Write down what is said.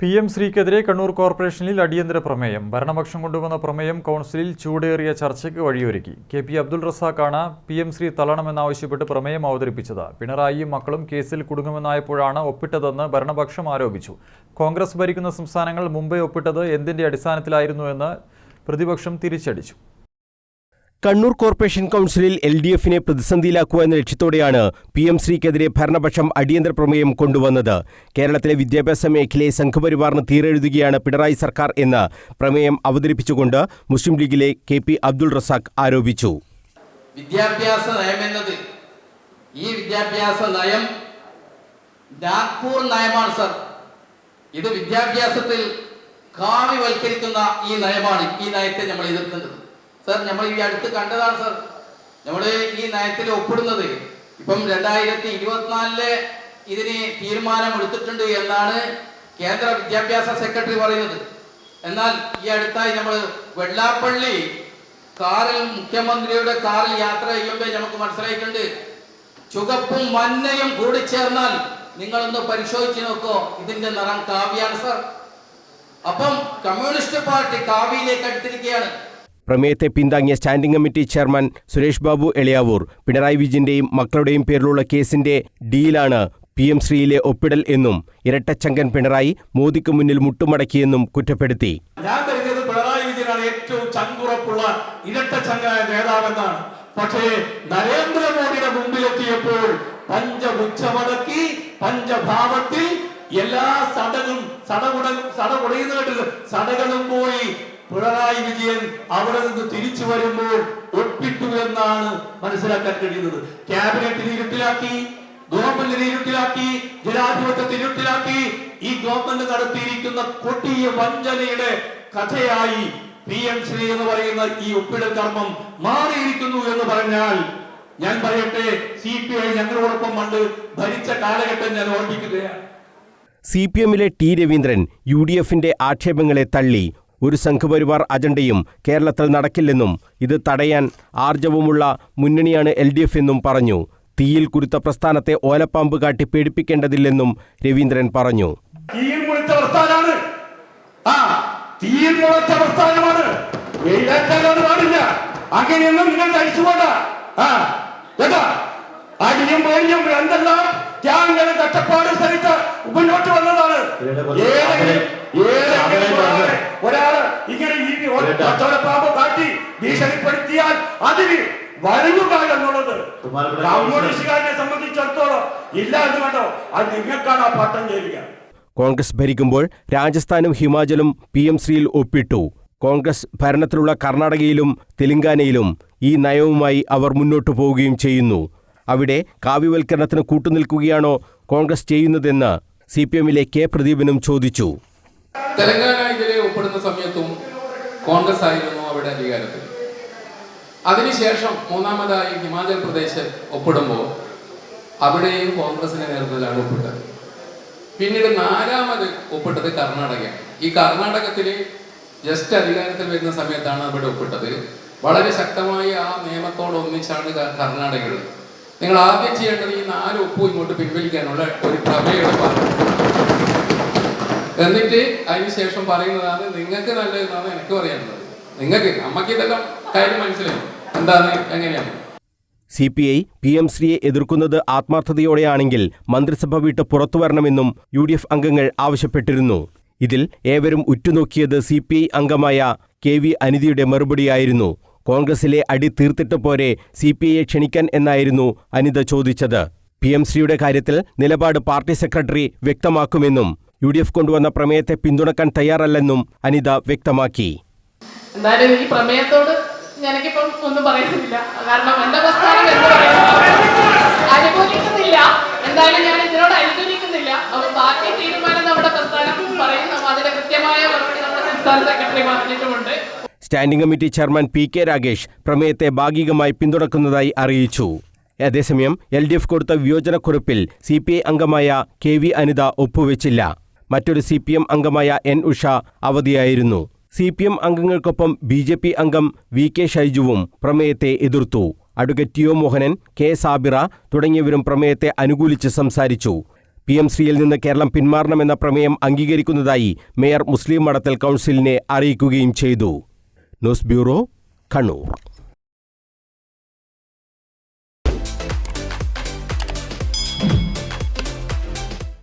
P M ശ്രീക്കെതിരെ Kannur കോർപ്പറേഷനിൽ അടിയന്തര പ്രമേയം. ഭരണപക്ഷം കൊണ്ടുവന്ന പ്രമേയം കൗൺസിലിൽ ചൂടേറിയ ചർച്ചയ്ക്ക് വഴിയൊരുക്കി. കെ പി അബ്ദുൾ റസാഖാണ് പി എം ശ്രീ തള്ളണമെന്നാവശ്യപ്പെട്ട് പ്രമേയം അവതരിപ്പിച്ചത്. പിണറായിയും മക്കളും കേസിൽ കുടുങ്ങുമെന്നായപ്പോഴാണ് ഒപ്പിട്ടതെന്ന് ഭരണപക്ഷം ആരോപിച്ചു. കോൺഗ്രസ് ഭരിക്കുന്ന സംസ്ഥാനങ്ങൾ മുംബൈ ഒപ്പിട്ടത് എന്തിന്റെ അടിസ്ഥാനത്തിലായിരുന്നുവെന്ന് പ്രതിപക്ഷം തിരിച്ചടിച്ചു. കണ്ണൂർ കോർപ്പറേഷൻ കൗൺസിലിൽ എൽ ഡി എഫിനെ പ്രതിസന്ധിയിലാക്കുക എന്ന ലക്ഷ്യത്തോടെയാണ് പി എം ശ്രീക്കെതിരെ ഭരണപക്ഷം അടിയന്തര പ്രമേയം കൊണ്ടുവന്നത്. കേരളത്തിലെ വിദ്യാഭ്യാസ മേഖലയെ സംഘപരിവാറിന് തീരെഴുതുകയാണ് പിണറായി സർക്കാർ എന്ന് പ്രമേയം അവതരിപ്പിച്ചുകൊണ്ട് മുസ്ലിം ലീഗിലെ കെ പി അബ്ദുൾ റസാഖ് ആരോപിച്ചു. വിദ്യാഭ്യാസ നയം എന്നത് ഈ വിദ്യാഭ്യാസ നയം നാഗ്പൂർ നയമാണ് സർ. ഇത് വിദ്യാഭ്യാസത്തിൽ കാവ്യവൽക്കരിക്കുന്ന ഈ നയമാണ് ഈ നയത്തെ നമ്മൾ എതിർക്കുന്നത് സർ നമ്മൾ ഈ അടുത്ത് കണ്ടതാണ് സർ. നമ്മൾ ഈ നയത്തിൽ ഒപ്പിടുന്നത്. ഇപ്പം രണ്ടായിരത്തി ഇരുപത്തിനാലിലെ ഇതിന് തീരുമാനം എടുത്തിട്ടുണ്ട് എന്നാണ് കേന്ദ്ര വിദ്യാഭ്യാസ സെക്രട്ടറി പറയുന്നത്. എന്നാൽ ഈ അടുത്തായി നമ്മൾ വെള്ളാപ്പള്ളി കാറിൽ മുഖ്യമന്ത്രിയുടെ കാറിൽ യാത്ര ചെയ്യുമ്പോൾ നമുക്ക് മനസ്സിലായിട്ടുണ്ട്. ചുകപ്പും മഞ്ഞയും കൂടി ചേർന്നാൽ നിങ്ങളൊന്ന് പരിശോധിച്ച് നോക്കോ ഇതിന്റെ നിറം കാവ്യാണ് സർ. അപ്പം കമ്മ്യൂണിസ്റ്റ് പാർട്ടി കാവ്യയിലേക്ക് അടുത്തിരിക്കുകയാണ്. പ്രമേയത്തെ പിന്താങ്ങിയ standing committee chairman Suresh Babu Eliyavur Pinarayi വിജയന്റെയും മക്കളുടെയും പേരിലുള്ള കേസിന്റെ ഡീലാണ് പി എം ശ്രീയിലെ ഒപ്പിടൽ എന്നും ഇരട്ടച്ചങ്കൻ പിണറായി മോദിക്ക് മുന്നിൽ മുട്ടുമടക്കിയെന്നും കുറ്റപ്പെടുത്തി. ഞാൻ കരുതിയത് പിണറായി വിജയനാണ് ഏറ്റവും ചങ്കുറപ്പുള്ള ഇരട്ടച്ചങ്കായ നേതാവെന്നാണ്. പക്ഷേ നരേന്ദ്രമോദിയുടെ മുമ്പിലെത്തിയപ്പോൾ പഞ്ചപുച്ഛമടക്കി പഞ്ചഭാവത്തിൽ എല്ലാ സടകും സടകുട സടകുടയുന്നതിൽ സടകളും പോയി പിണറായി വിജയൻ അവിടെ നിന്ന് തിരിച്ചു വരുമ്പോൾ ഒപ്പിട്ടു എന്നാണ് മനസ്സിലാക്കാൻ കഴിയുന്നത്. ക്യാബിനറ്റിനെ ഇരുട്ടിലാക്കി ഗവൺമെന്റിനെ ഇരുട്ടിലാക്കി ജനാധിപത്യത്തെ ഇരുട്ടിലാക്കി ഈ ഗവൺമെന്റ് നടത്തിയിരിക്കുന്ന കൊടിയ വഞ്ചനയുടെ കഥയായി പി എം ശ്രീ എന്ന് പറയുന്ന ഈ ഒപ്പിടൽ കർമ്മം മാറിയിരിക്കുന്നു എന്ന് പറഞ്ഞാൽ ഞാൻ പറയട്ടെ സി പി ഐ ഞങ്ങളോടൊപ്പം കണ്ട് ഭരിച്ച കാലഘട്ടം ഞാൻ ഓർമ്മിക്കുകയാണ്. സി പി എമ്മിലെ ടി രവീന്ദ്രൻ യു ഡി എഫിന്റെ ആക്ഷേപങ്ങളെ തള്ളി ഒരു സംഘപരിവാർ അജണ്ടയും കേരളത്തിൽ നടക്കില്ലെന്നും ഇത് തടയാൻ ആർജവുമുള്ള മുന്നണിയാണ് എൽ ഡി എഫ് എന്നും പറഞ്ഞു. തീയിൽ കുരുത്ത പ്രസ്ഥാനത്തെ ഓലപ്പാമ്പ് കാട്ടി പേടിപ്പിക്കേണ്ടതില്ലെന്നും രവീന്ദ്രൻ പറഞ്ഞു. തീയിൽ മുളച്ച പ്രസ്ഥാനമാണ്. ആ തീയിൽ മുളച്ച പ്രസ്ഥാനമാണ്. വെയിലാക്കാനാണ് പാടില്ല. അങ്ങനെയൊന്നും നിങ്ങൾ ധരിച്ചുകൊണ്ട. ആ കേട്ടാ? അടിയും പേടിയും എന്തെല്ലാം ത്യാഗങ്ങളും കഷ്ടപ്പാട് സഹിച്ച് മുന്നോട്ട് വന്നതാണ്. ഏതെങ്കിലും ഏതെങ്കിലും ഭീഷണിപ്പെടുത്തിയാൽ അതിന് വരുക എന്നുള്ളത്? കമ്മ്യൂണിസ്റ്റുകാരനെ സംബന്ധിച്ചിടത്തോളം ഇല്ല എന്ന് കണ്ടോ? അത് നിങ്ങൾക്കാണ് ആ പട്ടം ചെയ്യുക കോൺഗ്രസ് ഭരിക്കുമ്പോൾ രാജസ്ഥാനും ഹിമാചലും പി എം ശ്രീയിൽ ഒപ്പിട്ടു. കോൺഗ്രസ് ഭരണത്തിലുള്ള കർണാടകയിലും തെലങ്കാനയിലും ഈ നയവുമായി അവർ മുന്നോട്ടു പോവുകയും ചെയ്യുന്നു. അവിടെ കാവ്യവൽക്കരണത്തിന് കൂട്ടുനിൽക്കുകയാണോ കോൺഗ്രസ് ചെയ്യുന്നതെന്ന് സി പി എമ്മിലെ കെ പ്രദീപനും ചോദിച്ചു. തെലങ്കാന ഇതിലെ ഒപ്പിടുന്ന സമയത്തും കോൺഗ്രസ് ആയിരുന്നു അവിടെ അധികാരത്തിൽ അതിനുശേഷം മൂന്നാമതായി ഹിമാചൽ പ്രദേശ് ഒപ്പിടുമ്പോൾ അവിടെയും കോൺഗ്രസിന്റെ നേതൃത്വത്തിലാണ് ഒപ്പിട്ടത്. പിന്നീട് നാലാമത് ഒപ്പിട്ടത് കർണാടക ഈ കർണാടകത്തിൽ ജസ്റ്റ് അധികാരത്തിൽ വരുന്ന സമയത്താണ് അവിടെ ഒപ്പിട്ടത്. വളരെ ശക്തമായി ആ നിയമത്തോട് ഒന്നിച്ചാണ് ക- കർണാടകയുള്ളത് നിങ്ങൾ ആദ്യം ചെയ്യേണ്ടത് ഈ നാല് ഒപ്പും ഇങ്ങോട്ട് പിൻവലിക്കാനുള്ള ഒരു പ്രമേയെടുപ്പാണ് എന്നിട്ട് അതിനുശേഷം പറയുന്നതാണ് നിങ്ങൾക്ക് നല്ലതെന്നാണ് എനിക്ക് പറയാനുള്ളത് നിങ്ങൾക്ക് നമുക്ക് ഇതെല്ലാം കാര്യം മനസ്സിലായി. എന്താണ്? എങ്ങനെയാണ്? C P I P M ശ്രീയെ എതിർക്കുന്നത് ആത്മാർത്ഥതയോടെയാണെങ്കിൽ മന്ത്രിസഭ വിട്ട് പുറത്തു വരണമെന്നും യു ഡി എഫ് അംഗങ്ങൾ ആവശ്യപ്പെട്ടിരുന്നു. ഇതിൽ ഏവരും ഉറ്റുനോക്കിയത് സി പി ഐ അംഗമായ കെ വി അനിതയുടെ മറുപടിയായിരുന്നു. കോൺഗ്രസിലെ അടി തീർത്തിട്ട് പോരെ സി പി ഐയെ ക്ഷണിക്കാൻ എന്നായിരുന്നു അനിത ചോദിച്ചത്. പി എം ശ്രീയുടെ കാര്യത്തിൽ നിലപാട് പാർട്ടി സെക്രട്ടറി വ്യക്തമാക്കുമെന്നും യു ഡി എഫ് കൊണ്ടുവന്ന പ്രമേയത്തെ പിന്തുണക്കാൻ തയ്യാറല്ലെന്നും അനിത വ്യക്തമാക്കി. എന്തായാലും ഈ പ്രമേയത്തോട് എനിക്കിപ്പം ഒന്നും പറയുന്നില്ല കാരണം എന്റെ പ്രസ്ഥാനം എന്ന് പറയുന്നത് അനുകൂലിക്കുന്നില്ല. എന്തായാലും ഞാൻ ഇതിനോട് അനുകൂലിക്കുന്നില്ല. അപ്പൊ പാർട്ടി തീരുമാനം നമ്മുടെ പ്രസ്ഥാനം പറയുന്നു അതിന്റെ കൃത്യമായ മറുപടി നമ്മുടെ സംസ്ഥാന secretary പറഞ്ഞിട്ടുമുണ്ട്. Standing committee chairman P K Ragesh പ്രമേയത്തെ ഭാഗികമായി പിന്തുണക്കുന്നതായി അറിയിച്ചു. അതേസമയം എൽ ഡി എഫ് കൊടുത്ത വിയോജനക്കുറിപ്പിൽ സി പി ഐ അംഗമായ കെ വി അനിത ഒപ്പുവെച്ചില്ല. മറ്റൊരു സി പി എം അംഗമായ എൻ ഉഷ അവധിയായിരുന്നു. സി പി എം അംഗങ്ങൾക്കൊപ്പം ബി ജെ പി അംഗം വി കെ ഷൈജുവും പ്രമേയത്തെ എതിർത്തു. Advocate T O Mohanan K Sabira തുടങ്ങിയവരും പ്രമേയത്തെ അനുകൂലിച്ച് സംസാരിച്ചു. പി എം സിയിൽ നിന്ന് കേരളം പിന്മാറണമെന്ന പ്രമേയം അംഗീകരിക്കുന്നതായി മേയർ മുസ്ലിം മടത്തൽ കൗൺസിലിനെ അറിയിക്കുകയും ചെയ്തു. News bureau Kannur.